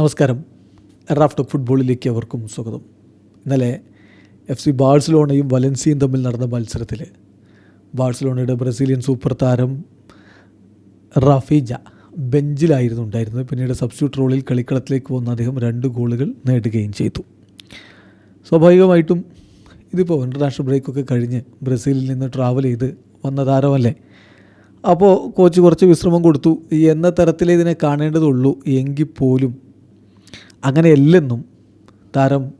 നമസ്കാരം. റാഫ്റ്റ് ഫുട്ബോളിലേക്ക് അവർക്കും സ്വാഗതം. ഇന്നലെ എഫ് സി ബാഴ്സലോണയും വലൻസിയും തമ്മിൽ നടന്ന മത്സരത്തിൽ ബാഴ്സലോണയുടെ ബ്രസീലിയൻ സൂപ്പർ താരം റഫീജ ബെഞ്ചിലായിരുന്നു ഉണ്ടായിരുന്നത്. പിന്നീട് സബ്സ്റ്റിറ്റ്യൂട്ട് റോളിൽ കളിക്കളത്തിലേക്ക് വന്ന അദ്ദേഹം രണ്ട് ഗോളുകൾ നേടുകയും ചെയ്തു. സ്വാഭാവികമായിട്ടും ഇതിപ്പോൾ ഇന്റർനാഷണൽ ബ്രേക്കൊക്കെ കഴിഞ്ഞ് ബ്രസീലിൽ നിന്ന് ട്രാവൽ ചെയ്ത് വന്ന താരമല്ലേ? അപ്പോൾ കോച്ച് കുറച്ച് വിശ്രമം കൊടുത്തു. എന്ന തരത്തിലേ ഇതിനെ കാണേണ്ടതുള്ളൂ. എങ്കിൽ പോലും അങ്ങനെയല്ലെന്നും താരം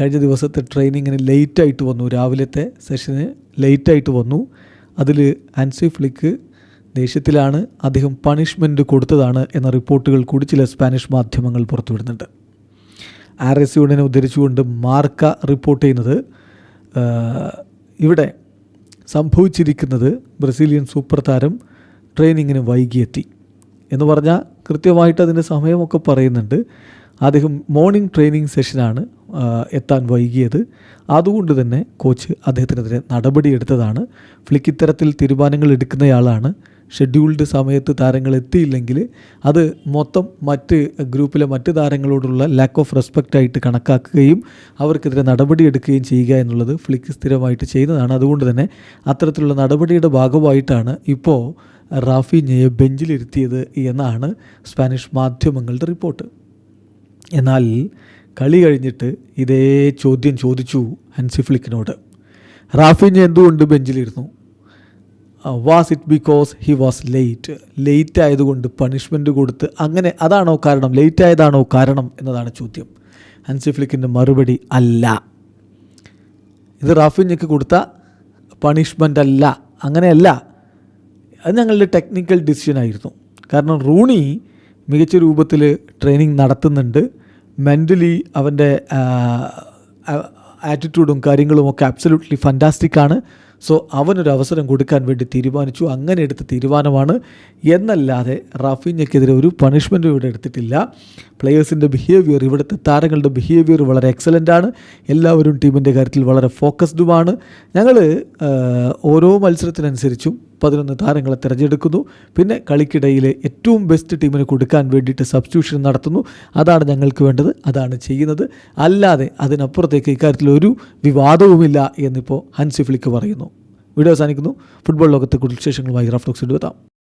കഴിഞ്ഞ ദിവസത്തെ ട്രെയിനിങ്ങിന് ലേറ്റായിട്ട് വന്നു. രാവിലത്തെ സെഷന് ലേറ്റായിട്ട് വന്നു. അതിൽ ആൻസി ഫ്ലിക്ക് ദേഷ്യത്തിലാണ്. അദ്ദേഹം പണിഷ്മെന്റ് കൊടുത്തതാണ് എന്ന റിപ്പോർട്ടുകൾ കൂടി ചില സ്പാനിഷ് മാധ്യമങ്ങൾ പുറത്തുവിടുന്നുണ്ട്. ആർ എസ് യുഡിനെ ഉദ്ധരിച്ചുകൊണ്ട് മാർക്ക റിപ്പോർട്ട് ചെയ്യുന്നത് ഇവിടെ സംഭവിച്ചിരിക്കുന്നത് ബ്രസീലിയൻ സൂപ്പർ താരം ട്രെയിനിങ്ങിന് വൈകിയെത്തി. എന്ന് പറഞ്ഞാൽ കൃത്യമായിട്ട് അതിന്റെ സമയമൊക്കെ പറയുന്നുണ്ട്. അദ്ദേഹം മോർണിംഗ് ട്രെയിനിങ് സെഷനാണ് എത്താൻ വൈകിയത്. അതുകൊണ്ട് തന്നെ കോച്ച് അദ്ദേഹത്തിനെതിരെ നടപടിയെടുത്തതാണ് ഫ്ലിക്ക് ഇത്തരത്തിൽ തീരുമാനങ്ങൾ എടുക്കുന്നയാളാണ്. ഷെഡ്യൂൾഡ് സമയത്ത് താരങ്ങൾ എത്തിയില്ലെങ്കിൽ അത് മൊത്തം മറ്റ് ഗ്രൂപ്പിലെ മറ്റ് താരങ്ങളോടുള്ള ലാക്ക് ഓഫ് റെസ്പെക്റ്റ് ആയിട്ട് കണക്കാക്കുകയും അവർക്കെതിരെ നടപടിയെടുക്കുകയും ചെയ്യുക എന്നുള്ളത് ഫ്ലിക്ക് സ്ഥിരമായിട്ട് ചെയ്യുന്നതാണ്. അതുകൊണ്ട് തന്നെ അത്തരത്തിലുള്ള നടപടിയുടെ ഭാഗമായിട്ടാണ് ഇപ്പോൾ റാഫിഞ്ഞയെ ബെഞ്ചിലിരുത്തിയത് എന്നാണ് സ്പാനിഷ് മാധ്യമങ്ങളുടെ റിപ്പോർട്ട്. എന്നാൽ കളി കഴിഞ്ഞിട്ട് ഇതേ ചോദ്യം ചോദിച്ചു ഹൻസി ഫ്ലിക്കിനോട് റാഫിഞ്ഞ എന്തുകൊണ്ട് ബെഞ്ചിലിരുന്നു? Was it because he was late late ആയതുകൊണ്ട് പണിഷ്മെന്റ് കൊടുത്ത് അങ്ങനെ അതാണോ കാരണം? ലേറ്റ് ആയതാണോ കാരണം? എന്നതാണ് ചോദ്യം. ഹൻസി ഫ്ലിക്കിന്റെ മറുപടി അല്ല. ഇത് റാഫിഞ്ഞക്ക് കൊടുത്ത പണിഷ്മെന്റ് അല്ല. അങ്ങനെയല്ല. അത് ഞങ്ങളുടെ ടെക്നിക്കൽ ഡിസിഷൻ ആയിരുന്നു. കാരണം റൂണി മികച്ച രൂപത്തിൽ ട്രെയിനിങ് നടത്തുന്നുണ്ട്. മെന്റലി അവന്റെ ആറ്റിറ്റ്യൂഡും കാര്യങ്ങളും ഒക്കെ അബ്സല്യൂട്ട്ലി ഫന്റാസ്റ്റിക് ആണ്. സോ അവനൊരു അവസരം കൊടുക്കാൻ വേണ്ടി തീരുമാനിച്ചു. അങ്ങനെ എടുത്ത തീരുമാനമാണ്. എന്നല്ലാതെ റാഫിഞ്ഞക്കെതിരെ ഒരു പണിഷ്മെന്റും ഇവിടെ എടുത്തിട്ടില്ല. പ്ലെയേഴ്സിന്റെ ബിഹേവിയർ ഇവിടുത്തെ താരങ്ങളുടെ ബിഹേവിയർ വളരെ എക്സലന്റ് ആണ്. എല്ലാവരും ടീമിന്റെ കാര്യത്തിൽ വളരെ ഫോക്കസ്ഡുമാണ് ഞങ്ങൾ ഓരോ മത്സരത്തിനനുസരിച്ചും പതിനൊന്ന് താരങ്ങളെ തിരഞ്ഞെടുക്കുന്നു. പിന്നെ കളിക്കിടയിൽ ഏറ്റവും ബെസ്റ്റ് ടീമിന് കൊടുക്കാൻ വേണ്ടിയിട്ട് സബ്സ്റ്റിറ്റ്യൂഷൻ നടത്തുന്നു. അതാണ് ഞങ്ങൾക്ക് വേണ്ടത്. അതാണ് ചെയ്യുന്നത്. അല്ലാതെ അതിനപ്പുറത്തേക്ക് ഇക്കാര്യത്തിൽ ഒരു വിവാദവുമില്ല എന്നിപ്പോൾ ഹൻസിഫ്ലിക്ക് പറയുന്നു. വീഡിയോ അവസാനിക്കുന്നു. ഫുട്ബോൾ ലോകത്തെ കൂടുതൽ വിശേഷങ്ങളുമായി റഫ്ലോക്സ് എടുത്താം